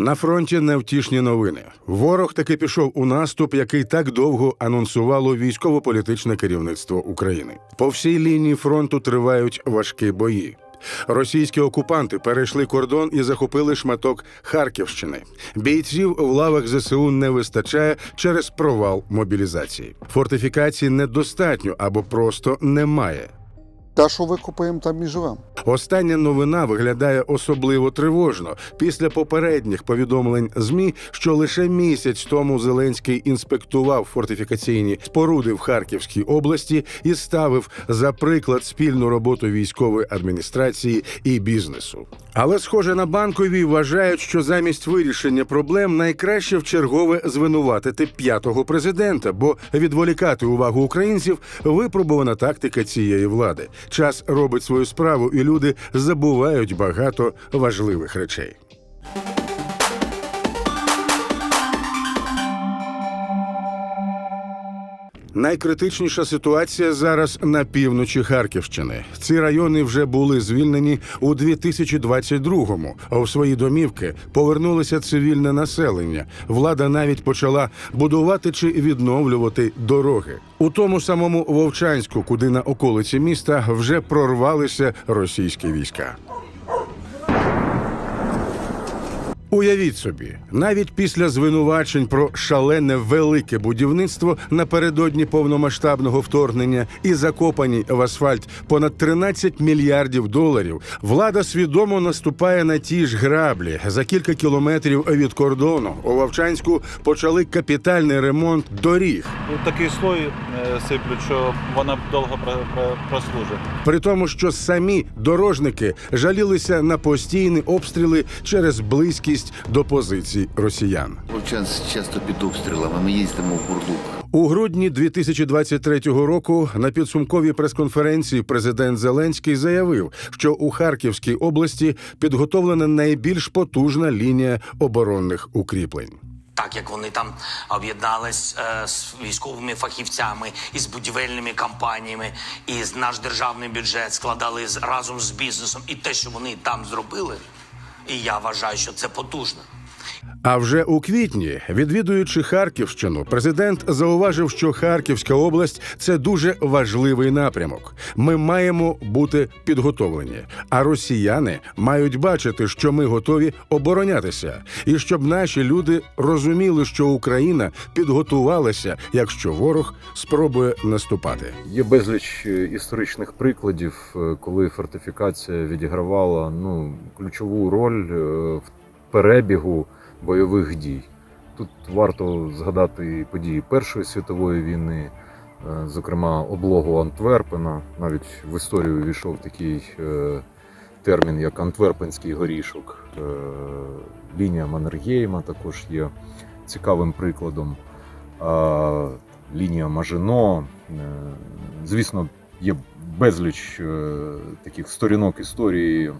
На фронті невтішні новини. Ворог таки пішов у наступ, який так довго анонсувало військово-політичне керівництво України. По всій лінії фронту тривають важкі бої. Російські окупанти перейшли кордон і захопили шматок Харківщини. Бійців в лавах ЗСУ не вистачає через провал мобілізації. Фортифікацій недостатньо або просто немає. Та, що викопаємо, там і живемо. Остання новина виглядає особливо тривожно після попередніх повідомлень змі, що лише місяць тому Зеленський інспектував фортифікаційні споруди в Харківській області і ставив за приклад спільну роботу військової адміністрації і бізнесу. Але, схоже, на банковій вважають, що замість вирішення проблем найкраще вчергове звинуватити п'ятого президента, бо відволікати увагу українців випробувана тактика цієї влади. Час робить свою справу, і люди забувають багато важливих речей. Найкритичніша ситуація зараз на півночі Харківщини. Ці райони вже були звільнені у 2022-му, а в свої домівки повернулося цивільне населення. Влада навіть почала будувати чи відновлювати дороги. У тому самому Вовчанську, куди на околиці міста вже прорвалися російські війська. Уявіть собі, навіть після звинувачень про шалене велике будівництво напередодні повномасштабного вторгнення і закопані в асфальт понад 13 мільярдів доларів, влада свідомо наступає на ті ж граблі. За кілька кілометрів від кордону у Вовчанську почали капітальний ремонт доріг. Тут такий слой е, сиплють, що вона довго про- про- прослужить. При тому, що самі дорожники жалілися на постійні обстріли через близькість до позицій росіян. Вовчанськ часто під обстрілами. Ми їздимо в Бурдук. У грудні 2023 року на підсумковій прес-конференції президент Зеленський заявив, що у Харківській області підготовлена найбільш потужна лінія оборонних укріплень. Так як вони там об'єднались е, з військовими фахівцями і з будівельними компаніями, і з наш державний бюджет складали з, разом з бізнесом, і те, що вони там зробили, і я вважаю, що це потужно. А вже у квітні, відвідуючи Харківщину, президент зауважив, що Харківська область це дуже важливий напрямок. Ми маємо бути підготовлені, а росіяни мають бачити, що ми готові оборонятися, і щоб наші люди розуміли, що Україна підготувалася, якщо ворог спробує наступати. Є безліч е, історичних прикладів, е, коли фортифікація відігравала ну, ключову роль е, в перебігу бойових дій. Тут варто згадати події Першої світової війни, е, зокрема облогу Антверпена. Навіть в історію війшов такий е, термін, як Антверпенський горішок. Е, Лінія Маннергейма також є цікавим прикладом. Лінія Мажино. Звісно, є безліч е, таких сторінок історії, е,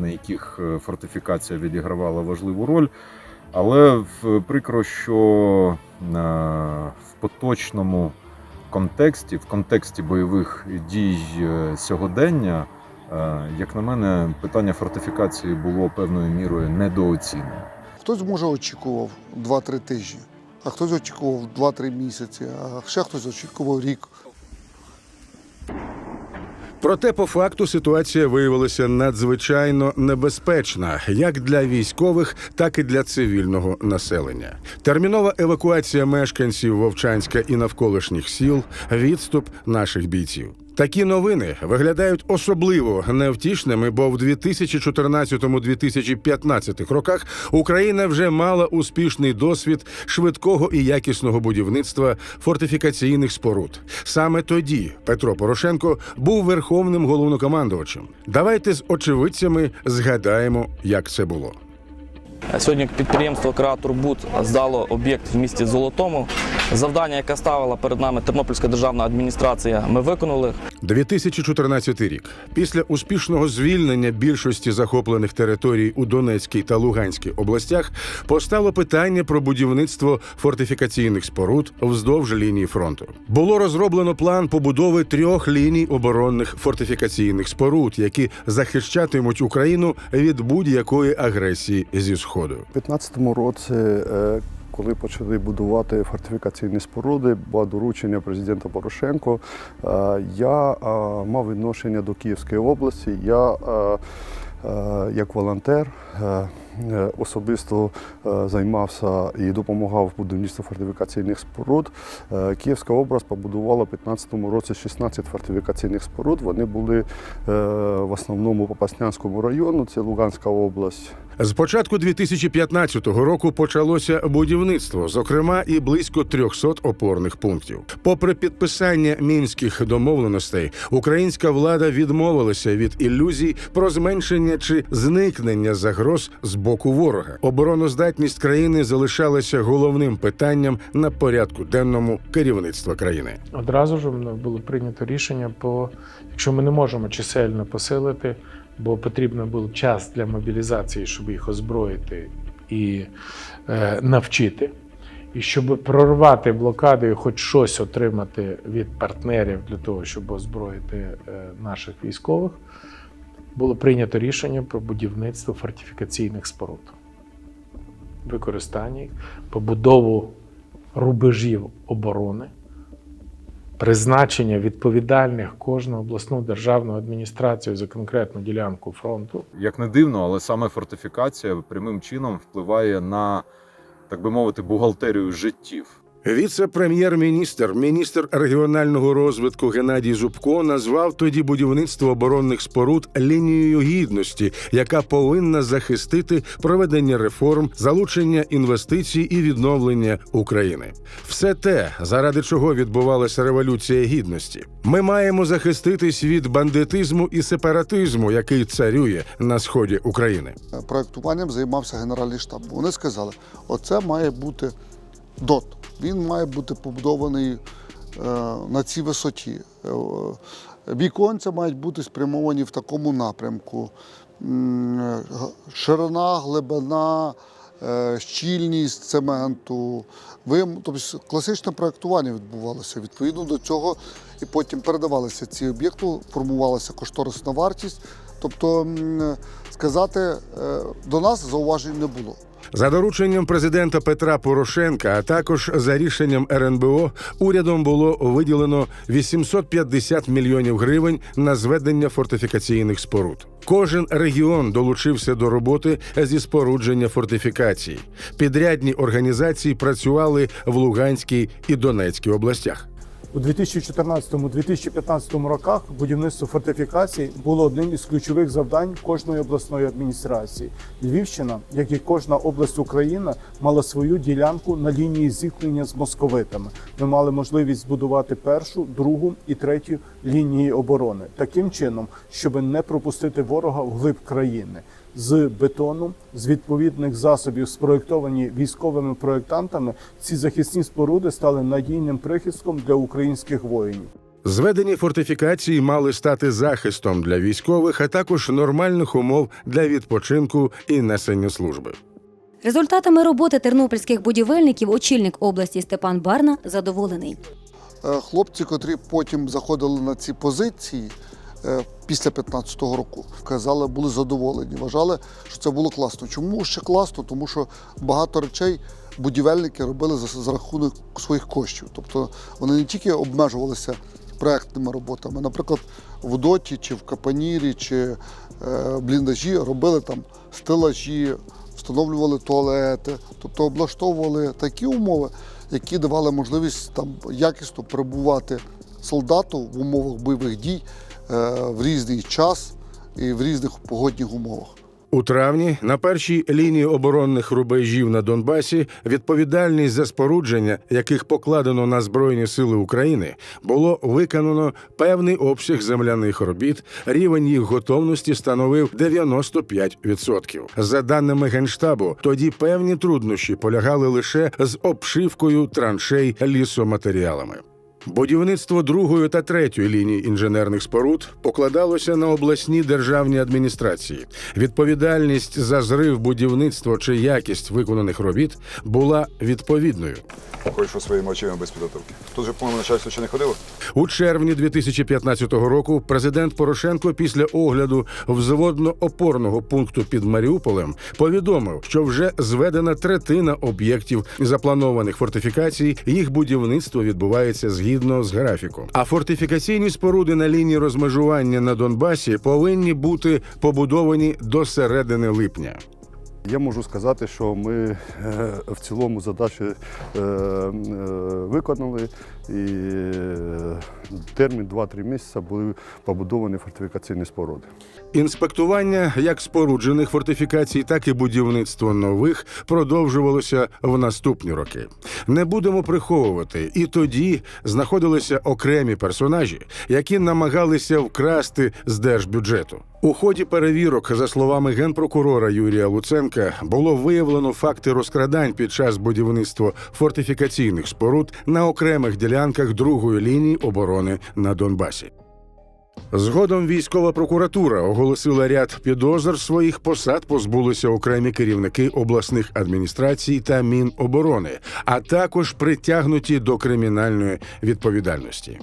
на яких е, фортифікація відігравала важливу роль. Але прикро, що в поточному контексті, в контексті бойових дій сьогодення, як на мене, питання фортифікації було певною мірою недооцінено. Хтось може очікував 2-3 тижні, а хтось очікував 2-3 місяці, а ще хтось очікував рік. Проте, по факту, ситуація виявилася надзвичайно небезпечна як для військових, так і для цивільного населення. Термінова евакуація мешканців Вовчанська і навколишніх сіл, відступ наших бійців. Такі новини виглядають особливо невтішними, бо в 2014-2015 роках Україна вже мала успішний досвід швидкого і якісного будівництва фортифікаційних споруд. Саме тоді Петро Порошенко був верховним головнокомандувачем. Давайте з очевидцями згадаємо, як це було. Сьогодні підприємство «Креатор Буд здало об'єкт в місті Золотому Завдання, яке ставила перед нами Тернопільська державна адміністрація, ми виконали. 2014 рік. Після успішного звільнення більшості захоплених територій у Донецькій та Луганській областях постало питання про будівництво фортифікаційних споруд вздовж лінії фронту. Було розроблено план побудови трьох ліній оборонних фортифікаційних споруд, які захищатимуть Україну від будь-якої агресії зі сходу. У 2015 році, е, коли почали будувати фортифікаційні споруди, було доручення президента Порошенко. е, Я е, мав відношення до Київської області. Я е, як волонтер особисто займався і допомагав в фортифікаційних споруд. Київська область побудувала у 2015 році 16 фортифікаційних споруд. Вони були в основному по Попаснянському району, це Луганська область. З початку 2015 року почалося будівництво, зокрема і близько 300 опорних пунктів. Попри підписання мінських домовленостей, українська влада відмовилася від ілюзій про зменшення чи зникнення загроз з боку ворога. Обороноздатність країни залишалася головним питанням на порядку денному керівництва країни. Одразу ж було прийнято рішення, по якщо ми не можемо чисельно посилити, бо потрібно був час для мобілізації, щоб їх озброїти і е, навчити. І щоб прорвати блокади і хоч щось отримати від партнерів для того, щоб озброїти е, наших військових, було прийнято рішення про будівництво фортифікаційних споруд, використання їх, побудову рубежів оборони призначення відповідальних кожну обласну державну адміністрацію за конкретну ділянку фронту. Як не дивно, але саме фортифікація прямим чином впливає на, так би мовити, бухгалтерію життів. Віце-прем'єр-міністр, міністр регіонального розвитку Геннадій Зубко назвав тоді будівництво оборонних споруд лінією гідності, яка повинна захистити проведення реформ, залучення інвестицій і відновлення України. Все те, заради чого відбувалася революція гідності. Ми маємо захиститись від бандитизму і сепаратизму, який царює на сході України. проектуванням займався Генеральний штаб. Вони сказали, оце має бути ДОТ. Він має бути побудований е, на цій висоті. Е, Віконця мають бути спрямовані в такому напрямку. Е, Ширина, глибина, щільність цементу. Тобто класичне проектування відбувалося. Відповідно до цього і потім передавалися ці об'єкти, формувалася кошторисна вартість. Тобто сказати до нас зауважень не було. За дорученням президента Петра Порошенка, а також за рішенням РНБО, урядом було виділено 850 мільйонів гривень на зведення фортифікаційних споруд. Кожен регіон долучився до роботи зі спорудження фортифікацій. Підрядні організації працювали в Луганській і Донецькій областях. У 2014-2015 роках будівництво фортифікацій було одним із ключових завдань кожної обласної адміністрації. Львівщина, як і кожна область України, мала свою ділянку на лінії зіткнення з московитами. Ми мали можливість збудувати першу, другу і третю лінії оборони таким чином, щоб не пропустити ворога вглиб країни. З бетону, з відповідних засобів, спроєктовані військовими проєктантами, ці захисні споруди стали надійним прихистком для українських воїнів. Зведені фортифікації мали стати захистом для військових, а також нормальних умов для відпочинку і несення служби. Результатами роботи тернопільських будівельників очільник області Степан Барна задоволений. Е, Хлопці, котрі потім заходили на ці позиції після 15-го року, казали, були задоволені, вважали, що це було класно. Чому ще класно? Тому що багато речей будівельники робили за, за рахунок своїх коштів. Тобто вони не тільки обмежувалися проектними роботами, наприклад, в Доті чи в Капанірі, чи е, бліндажі робили там стелажі, встановлювали туалети, тобто облаштовували такі умови, які давали можливість там якісно перебувати солдату в умовах бойових дій е, в різний час і в різних погодних умовах. У травні на першій лінії оборонних рубежів на Донбасі відповідальність за спорудження, яких покладено на Збройні Сили України, було виконано певний обсяг земляних робіт. Рівень їх готовності становив 95%. За даними генштабу, тоді певні труднощі полягали лише з обшивкою траншей лісоматеріалами. Будівництво другої та третьої лінії інженерних споруд покладалося на обласні державні адміністрації. Відповідальність за зрив будівництва чи якість виконаних робіт була відповідною. Пройшов своїми очима без підготовки. Тут же, по-моєму, начальство ще не ходило? У червні 2015 року президент Порошенко після огляду взводно-опорного пункту під Маріуполем повідомив, що вже зведена третина об'єктів запланованих фортифікацій. Їх будівництво відбувається згідно з графіком. А фортифікаційні споруди на лінії розмежування на Донбасі повинні бути побудовані до середини липня. Я можу сказати, що ми е, в цілому задачі е, е, виконали, і е, термін 2-3 місяці були побудовані фортифікаційні споруди. Інспектування як споруджених фортифікацій, так і будівництво нових продовжувалося в наступні роки. Не будемо приховувати, і тоді знаходилися окремі персонажі, які намагалися вкрасти з держбюджету. У ході перевірок, за словами генпрокурора Юрія Луценка, було виявлено факти розкрадань під час будівництва фортифікаційних споруд на окремих ділянках другої лінії оборони на Донбасі. Згодом військова прокуратура оголосила ряд підозр своїх посад, позбулися окремі керівники обласних адміністрацій та Міноборони, а також притягнуті до кримінальної відповідальності.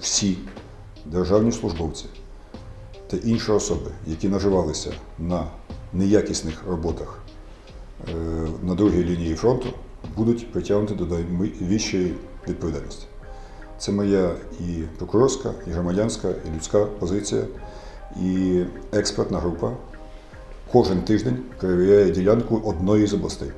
Всі державні службовці та інші особи, які наживалися на неякісних роботах е, на другій лінії фронту, будуть притягнуті до найвищої відповідальності. Це моя і прокурорська, і громадянська, і людська позиція, і експертна група кожен тиждень перевіряє ділянку одної з областей.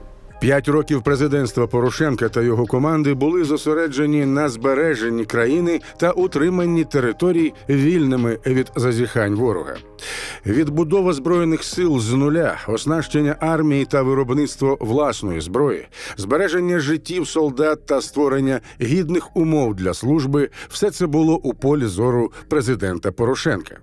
П'ять років президентства Порошенка та його команди були зосереджені на збереженні країни та утриманні територій вільними від зазіхань ворога. Відбудова збройних сил з нуля, оснащення армії та виробництво власної зброї, збереження життів солдат та створення гідних умов для служби все це було у полі зору президента Порошенка.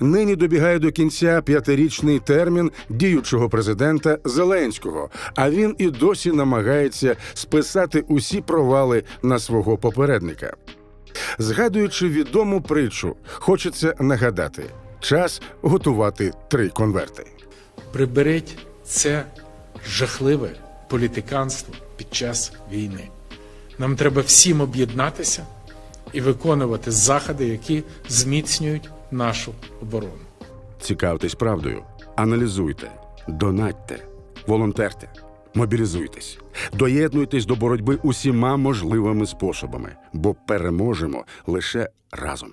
Нині добігає до кінця п'ятирічний термін діючого президента Зеленського, а він і досі намагається списати усі провали на свого попередника. Згадуючи відому притчу, хочеться нагадати: час готувати три конверти. Приберіть це жахливе політиканство під час війни. Нам треба всім об'єднатися і виконувати заходи, які зміцнюють нашу оборону. Цікавтесь правдою, аналізуйте, донатьте, волонтерте, мобілізуйтесь, доєднуйтесь до боротьби усіма можливими способами, бо переможемо лише разом.